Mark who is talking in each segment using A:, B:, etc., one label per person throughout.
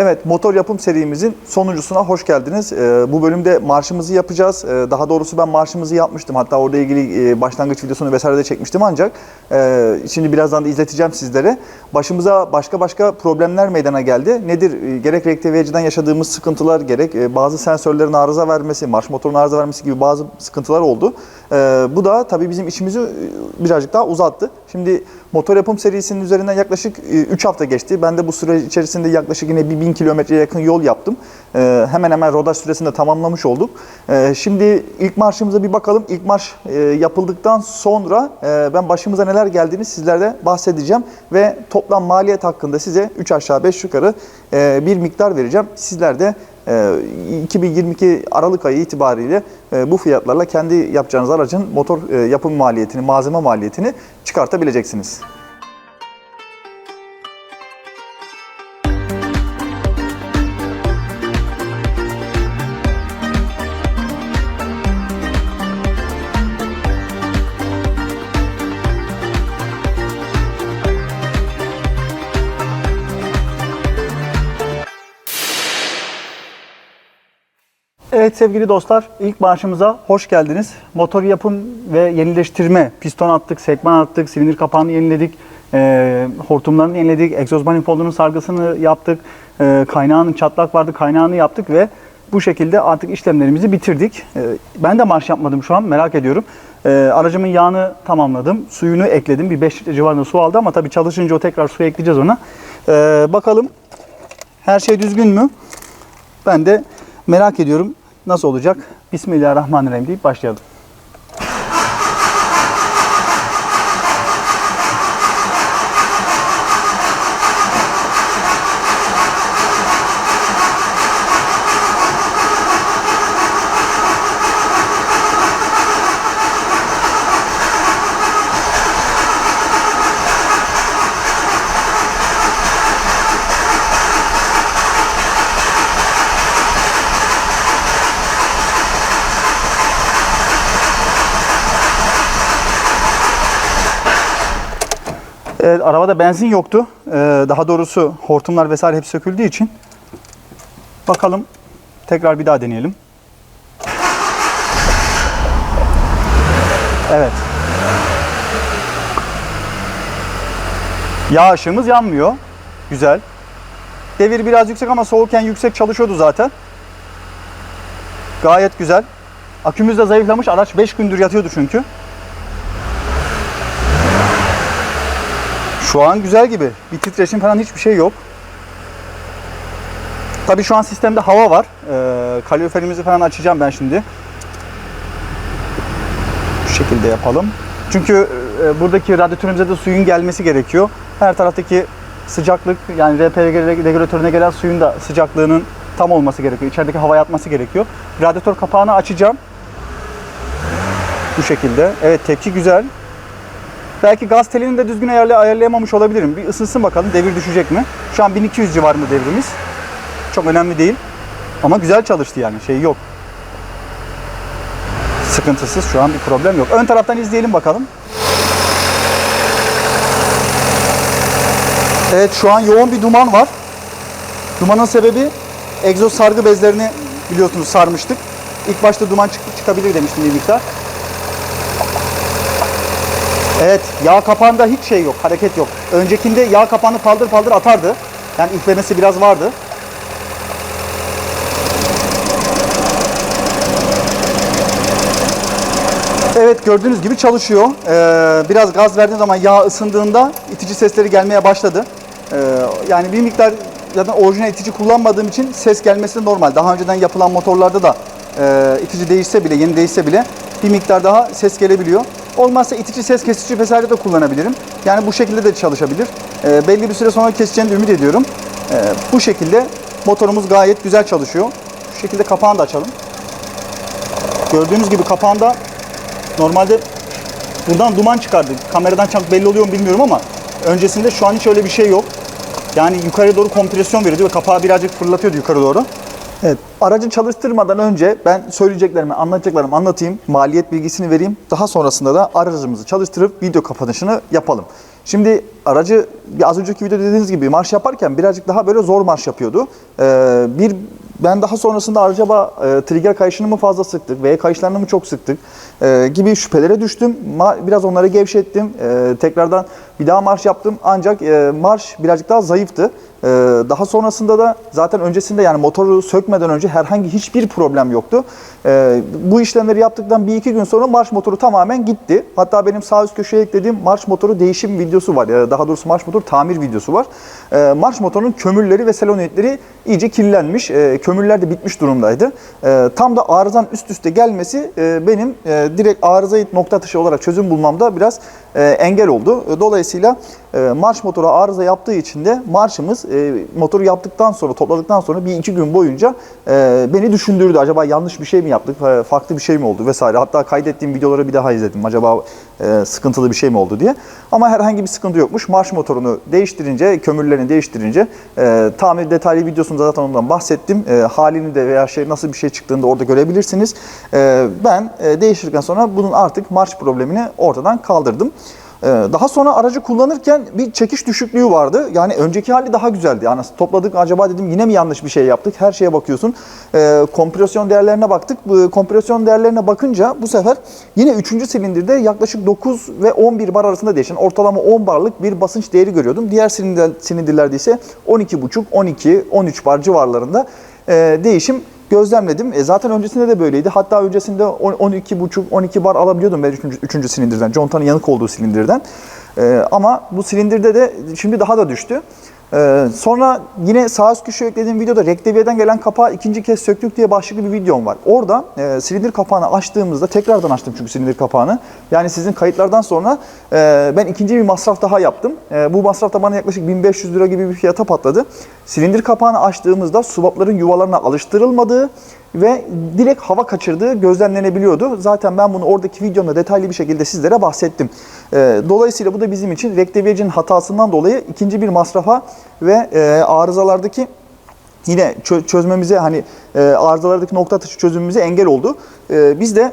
A: Evet, motor yapım serimizin sonuncusuna hoş geldiniz. Ee, bu bölümde marşımızı yapacağız. Ee, daha doğrusu ben marşımızı yapmıştım. Hatta orada ilgili e, başlangıç videosunu vesaire de çekmiştim ancak e, şimdi birazdan da izleteceğim sizlere. Başımıza başka başka problemler meydana geldi. Nedir? E, gerek rektiviyeciden yaşadığımız sıkıntılar, gerek e, bazı sensörlerin arıza vermesi, marş motorunun arıza vermesi gibi bazı sıkıntılar oldu. E, bu da tabii bizim işimizi e, birazcık daha uzattı. Şimdi motor yapım serisinin üzerinden yaklaşık 3 hafta geçti. Ben de bu süre içerisinde yaklaşık yine bir 1000 kilometreye yakın yol yaptım. Ee, hemen hemen rodaj süresini de tamamlamış olduk. Ee, şimdi ilk marşımıza bir bakalım. İlk marş e, yapıldıktan sonra e, ben başımıza neler geldiğini sizlerle bahsedeceğim. Ve toplam maliyet hakkında size 3 aşağı 5 yukarı e, bir miktar vereceğim. Sizler de e, 2022 Aralık ayı itibariyle e, bu fiyatlarla kendi yapacağınız aracın motor e, yapım maliyetini, malzeme maliyetini çıkartabileceksiniz. Evet sevgili dostlar, ilk marşımıza hoş geldiniz. Motor yapım ve yenileştirme, piston attık, sekman attık, silindir kapağını yeniledik, e, hortumlarını yeniledik, egzoz manifoldunun sargısını yaptık, e, kaynağının çatlak vardı, kaynağını yaptık ve bu şekilde artık işlemlerimizi bitirdik. E, ben de marş yapmadım şu an, merak ediyorum. E, aracımın yağını tamamladım, suyunu ekledim, bir 5 litre civarında su aldı ama tabii çalışınca o tekrar su ekleyeceğiz ona. E, bakalım her şey düzgün mü? Ben de merak ediyorum nasıl olacak. Bismillahirrahmanirrahim deyip başlayalım. Evet, arabada benzin yoktu. Ee, daha doğrusu hortumlar vesaire hep söküldüğü için. Bakalım. Tekrar bir daha deneyelim. Evet. Yağ ışığımız yanmıyor. Güzel. Devir biraz yüksek ama soğukken yüksek çalışıyordu zaten. Gayet güzel. Akümüz de zayıflamış. Araç 5 gündür yatıyordu çünkü. Şu an güzel gibi. Bir titreşim falan hiçbir şey yok. Tabii şu an sistemde hava var. Ee, kaloriferimizi falan açacağım ben şimdi. Şu şekilde yapalım. Çünkü e, buradaki radyatörümüze de suyun gelmesi gerekiyor. Her taraftaki sıcaklık yani RPG regülatörüne gelen suyun da sıcaklığının tam olması gerekiyor. İçerideki hava yatması gerekiyor. Radyatör kapağını açacağım. Bu şekilde. Evet tepki güzel. Belki gaz telini de düzgün ayarlay- ayarlayamamış olabilirim. Bir ısınsın bakalım devir düşecek mi? Şu an 1200 civarında devrimiz. Çok önemli değil. Ama güzel çalıştı yani şey yok. Sıkıntısız şu an bir problem yok. Ön taraftan izleyelim bakalım. Evet şu an yoğun bir duman var. Dumanın sebebi egzoz sargı bezlerini biliyorsunuz sarmıştık. İlk başta duman çık- çıkabilir demiştim bir miktar. Evet, yağ kapağında hiç şey yok, hareket yok. Öncekinde yağ kapağını paldır paldır atardı. Yani üflemesi biraz vardı. Evet gördüğünüz gibi çalışıyor. Ee, biraz gaz verdiğim zaman yağ ısındığında itici sesleri gelmeye başladı. Ee, yani bir miktar zaten orijinal itici kullanmadığım için ses gelmesi normal. Daha önceden yapılan motorlarda da e, itici değişse bile, yeni değişse bile bir miktar daha ses gelebiliyor. Olmazsa itici ses kesici vesaire de kullanabilirim. Yani bu şekilde de çalışabilir. Ee, belli bir süre sonra keseceğini ümit ediyorum. Ee, bu şekilde motorumuz gayet güzel çalışıyor. Şu şekilde kapağını da açalım. Gördüğünüz gibi kapağında normalde buradan duman çıkardı. Kameradan çok belli oluyor mu bilmiyorum ama öncesinde şu an hiç öyle bir şey yok. Yani yukarı doğru kompresyon veriyordu ve kapağı birazcık fırlatıyordu yukarı doğru. Evet, aracı çalıştırmadan önce ben söyleyeceklerimi, anlatacaklarımı anlatayım, maliyet bilgisini vereyim. Daha sonrasında da aracımızı çalıştırıp video kapanışını yapalım. Şimdi aracı az önceki videoda dediğiniz gibi marş yaparken birazcık daha böyle zor marş yapıyordu. Ee, bir ben daha sonrasında acaba e, trigger kayışını mı fazla sıktık veya kayışlarını mı çok sıktık e, gibi şüphelere düştüm. Ma- biraz onları gevşettim. E, tekrardan bir daha marş yaptım. Ancak e, marş birazcık daha zayıftı. E, daha sonrasında da zaten öncesinde yani motoru sökmeden önce herhangi hiçbir problem yoktu. E, bu işlemleri yaptıktan bir iki gün sonra marş motoru tamamen gitti. Hatta benim sağ üst köşeye eklediğim marş motoru değişim videosu var. E, daha doğrusu marş motoru tamir videosu var. E, marş motorunun kömürleri ve selonetleri iyice kirlenmiş. E, kömürler de bitmiş durumdaydı. E, tam da arızan üst üste gelmesi e, benim e, direkt arızayı nokta atışı olarak çözüm bulmamda biraz engel oldu. E, Dolayısıyla e, marş motoru arıza yaptığı için de marşımız e, motoru yaptıktan sonra topladıktan sonra bir iki gün boyunca e, beni düşündürdü. Acaba yanlış bir şey mi yaptık, farklı bir şey mi oldu vesaire. Hatta kaydettiğim videoları bir daha izledim. Acaba sıkıntılı bir şey mi oldu diye. Ama herhangi bir sıkıntı yokmuş. Marş motorunu değiştirince, kömürlerini değiştirince tamir detaylı videosunda zaten ondan bahsettim. Halini de veya şey nasıl bir şey çıktığını da orada görebilirsiniz. Ben e, değiştirdikten sonra bunun artık marş problemini ortadan kaldırdım. Ee, Daha sonra aracı kullanırken bir çekiş düşüklüğü vardı. Yani önceki hali daha güzeldi. Yani topladık acaba dedim yine mi yanlış bir şey yaptık? Her şeye bakıyorsun. Ee, kompresyon değerlerine baktık. Bu kompresyon değerlerine bakınca bu sefer yine 3. silindirde yaklaşık 9 ve 11 bar arasında değişen ortalama 10 barlık bir basınç değeri görüyordum. Diğer silindir, silindirlerde ise 12,5, 12, 13 bar civarlarında e, değişim gözlemledim. E zaten öncesinde de böyleydi. Hatta öncesinde 12,5 12 bar alabiliyordum ben 3. 3. silindirden. Contanın yanık olduğu silindirden. E, ama bu silindirde de şimdi daha da düştü. E, sonra yine sağ üst köşeye eklediğim videoda Rekteviye'den gelen kapağı ikinci kez söktük diye başlıklı bir videom var. Orada e, silindir kapağını açtığımızda tekrardan açtım çünkü silindir kapağını. Yani sizin kayıtlardan sonra e, ben ikinci bir masraf daha yaptım. E, bu masraf da bana yaklaşık 1500 lira gibi bir fiyata patladı. Silindir kapağını açtığımızda subapların yuvalarına alıştırılmadığı ve direkt hava kaçırdığı gözlemlenebiliyordu. Zaten ben bunu oradaki videomda detaylı bir şekilde sizlere bahsettim. Ee, dolayısıyla bu da bizim için rekteviyecinin hatasından dolayı ikinci bir masrafa ve e, arızalardaki yine çö- çözmemize hani e, arızalardaki nokta atışı çözümümüze engel oldu. E, biz de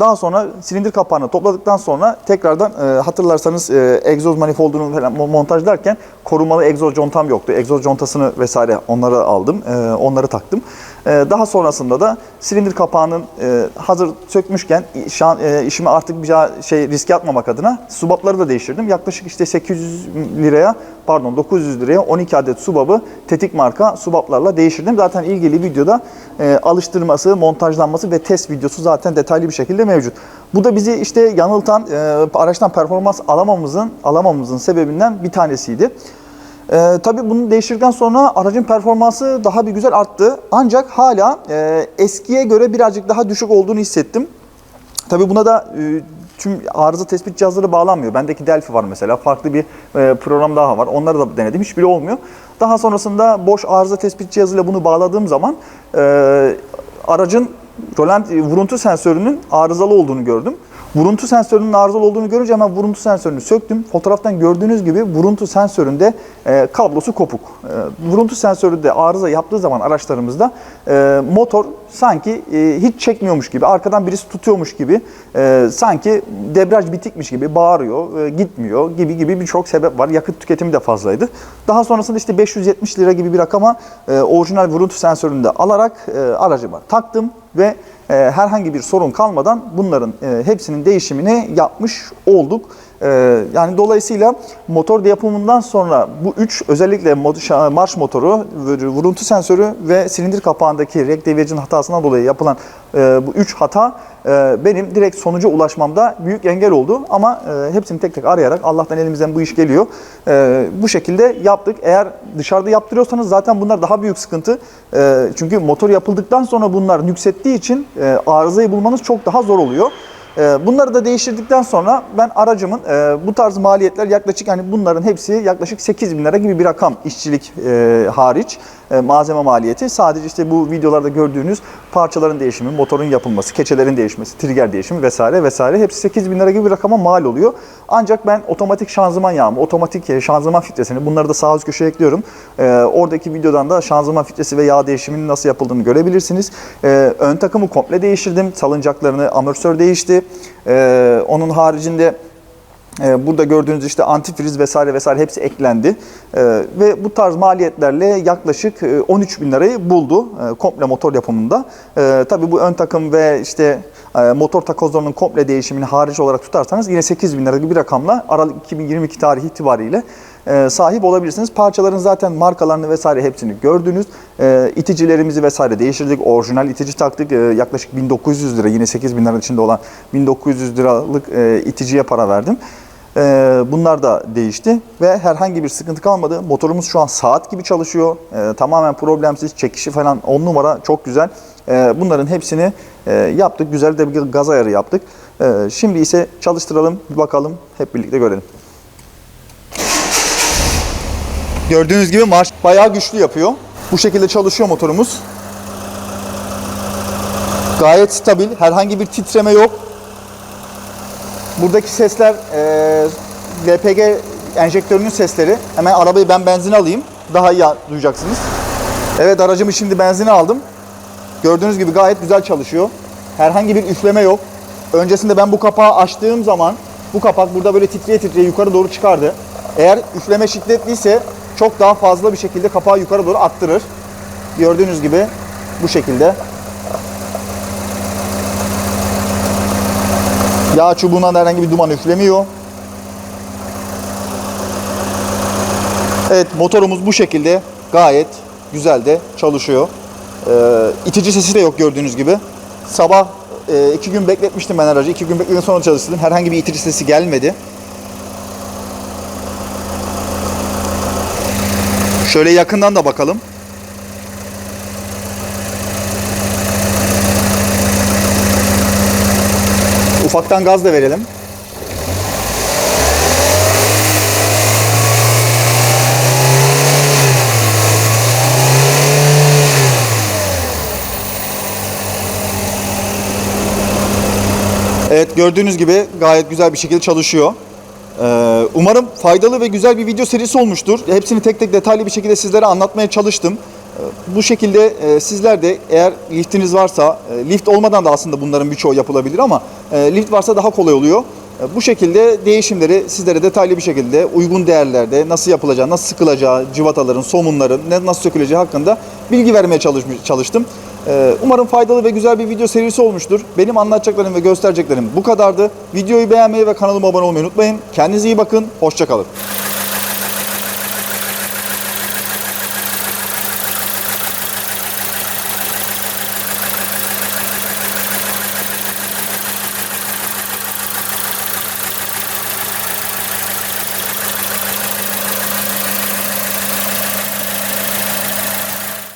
A: daha sonra silindir kapağını topladıktan sonra tekrardan e, hatırlarsanız e, egzoz manifoldunu falan mo- montajlarken korumalı egzoz contam yoktu. Egzoz contasını vesaire onları aldım. e, onları taktım. E, daha sonrasında da silindir kapağının e, hazır sökmüşken şu an e, işimi artık bir şey riske atmamak adına subapları da değiştirdim. Yaklaşık işte 800 liraya pardon 900 liraya 12 adet subabı tetik marka subaplarla değiştirdim. Zaten ilgili videoda e, alıştırması, montajlanması ve test videosu zaten detaylı bir şekilde mevcut. Bu da bizi işte yanıltan e, araçtan performans alamamızın alamamızın sebebinden bir tanesiydi. Ee, tabii bunu değiştirdikten sonra aracın performansı daha bir güzel arttı. Ancak hala e, eskiye göre birazcık daha düşük olduğunu hissettim. Tabii buna da e, tüm arıza tespit cihazları bağlanmıyor. Bendeki Delphi var mesela. Farklı bir e, program daha var. Onları da denedim. Hiçbiri olmuyor. Daha sonrasında boş arıza tespit cihazıyla bunu bağladığım zaman e, aracın Roland vuruntu sensörünün arızalı olduğunu gördüm. Vuruntu sensörünün arızalı olduğunu görünce hemen vuruntu sensörünü söktüm. Fotoğraftan gördüğünüz gibi vuruntu sensöründe e, kablosu kopuk. E, vuruntu sensörü de arıza yaptığı zaman araçlarımızda e, motor sanki e, hiç çekmiyormuş gibi, arkadan birisi tutuyormuş gibi, e, sanki debriyaj bitikmiş gibi bağırıyor, e, gitmiyor gibi gibi birçok sebep var. Yakıt tüketimi de fazlaydı. Daha sonrasında işte 570 lira gibi bir rakama e, orijinal vuruntu sensörünü de alarak e, aracıma taktım ve herhangi bir sorun kalmadan bunların e, hepsinin değişimini yapmış olduk. E, yani dolayısıyla motor yapımından sonra bu üç özellikle marş motoru, vuruntu sensörü ve silindir kapağındaki rek devriyecinin hatasından dolayı yapılan e, bu üç hata e, benim direkt sonuca ulaşmamda büyük engel oldu. Ama e, hepsini tek tek arayarak Allah'tan elimizden bu iş geliyor. Bu şekilde yaptık. Eğer dışarıda yaptırıyorsanız zaten bunlar daha büyük sıkıntı. Çünkü motor yapıldıktan sonra bunlar nüksettiği için arızayı bulmanız çok daha zor oluyor. E, Bunları da değiştirdikten sonra ben aracımın e, bu tarz maliyetler yaklaşık yani bunların hepsi yaklaşık 8 bin lira gibi bir rakam işçilik e, hariç e, malzeme maliyeti. Sadece işte bu videolarda gördüğünüz parçaların değişimi, motorun yapılması, keçelerin değişmesi, trigger değişimi vesaire vesaire hepsi 8 bin lira gibi bir rakama mal oluyor. Ancak ben otomatik şanzıman yağımı, otomatik şanzıman filtresini bunları da sağ üst köşeye ekliyorum. Oradaki videodan da şanzıman filtresi ve yağ değişiminin nasıl yapıldığını görebilirsiniz. Ön takımı komple değiştirdim. Salıncaklarını, amortisör değişti. E, onun haricinde Ee, Burada gördüğünüz işte antifriz vesaire vesaire hepsi eklendi. Ee, Ve bu tarz maliyetlerle yaklaşık e, 13 bin lirayı buldu e, komple motor yapımında. Ee, Tabii bu ön takım ve işte e, motor takozlarının komple değişimini hariç olarak tutarsanız yine 8 bin lira bir rakamla Aralık 2022 tarihi itibariyle e, sahip olabilirsiniz. Parçaların zaten markalarını vesaire hepsini gördünüz. E, iticilerimizi vesaire değiştirdik. Orijinal itici taktık. E, yaklaşık 1900 lira yine 8 bin lira içinde olan 1900 liralık e, iticiye para verdim. E, bunlar da değişti ve herhangi bir sıkıntı kalmadı. Motorumuz şu an saat gibi çalışıyor. E, tamamen problemsiz. Çekişi falan 10 numara çok güzel. E, bunların hepsini e, yaptık. Güzel de bir gaz ayarı yaptık. E, şimdi ise çalıştıralım, bir bakalım. Hep birlikte görelim. Gördüğünüz gibi marş bayağı güçlü yapıyor. Bu şekilde çalışıyor motorumuz. Gayet stabil. Herhangi bir titreme yok. Buradaki sesler e, LPG enjektörünün sesleri. Hemen arabayı ben benzin alayım. Daha iyi duyacaksınız. Evet aracımı şimdi benzine aldım. Gördüğünüz gibi gayet güzel çalışıyor. Herhangi bir üfleme yok. Öncesinde ben bu kapağı açtığım zaman bu kapak burada böyle titreye titreye yukarı doğru çıkardı. Eğer üfleme şiddetliyse çok daha fazla bir şekilde kapağı yukarı doğru attırır. Gördüğünüz gibi bu şekilde. Yağ çubuğundan herhangi bir duman üflemiyor. Evet motorumuz bu şekilde gayet güzel de çalışıyor. Ee, itici sesi de yok gördüğünüz gibi. Sabah e, iki gün bekletmiştim ben aracı. İki gün bekledikten sonra çalıştırdım. Herhangi bir itici sesi gelmedi. Şöyle yakından da bakalım. Ufaktan gaz da verelim. Evet gördüğünüz gibi gayet güzel bir şekilde çalışıyor. Ee, umarım faydalı ve güzel bir video serisi olmuştur. Hepsini tek tek detaylı bir şekilde sizlere anlatmaya çalıştım. Ee, Bu şekilde e, sizler de eğer liftiniz varsa, e, lift olmadan da aslında bunların birçoğu yapılabilir ama e, lift varsa daha kolay oluyor. E, Bu şekilde değişimleri sizlere detaylı bir şekilde uygun değerlerde nasıl yapılacağı, nasıl sıkılacağı, civataların, somunların nasıl söküleceği hakkında bilgi vermeye çalıştım. E, Umarım faydalı ve güzel bir video serisi olmuştur. Benim anlatacaklarım ve göstereceklerim bu kadardı. Videoyu beğenmeyi ve kanalıma abone olmayı unutmayın. Kendinize iyi bakın, hoşçakalın.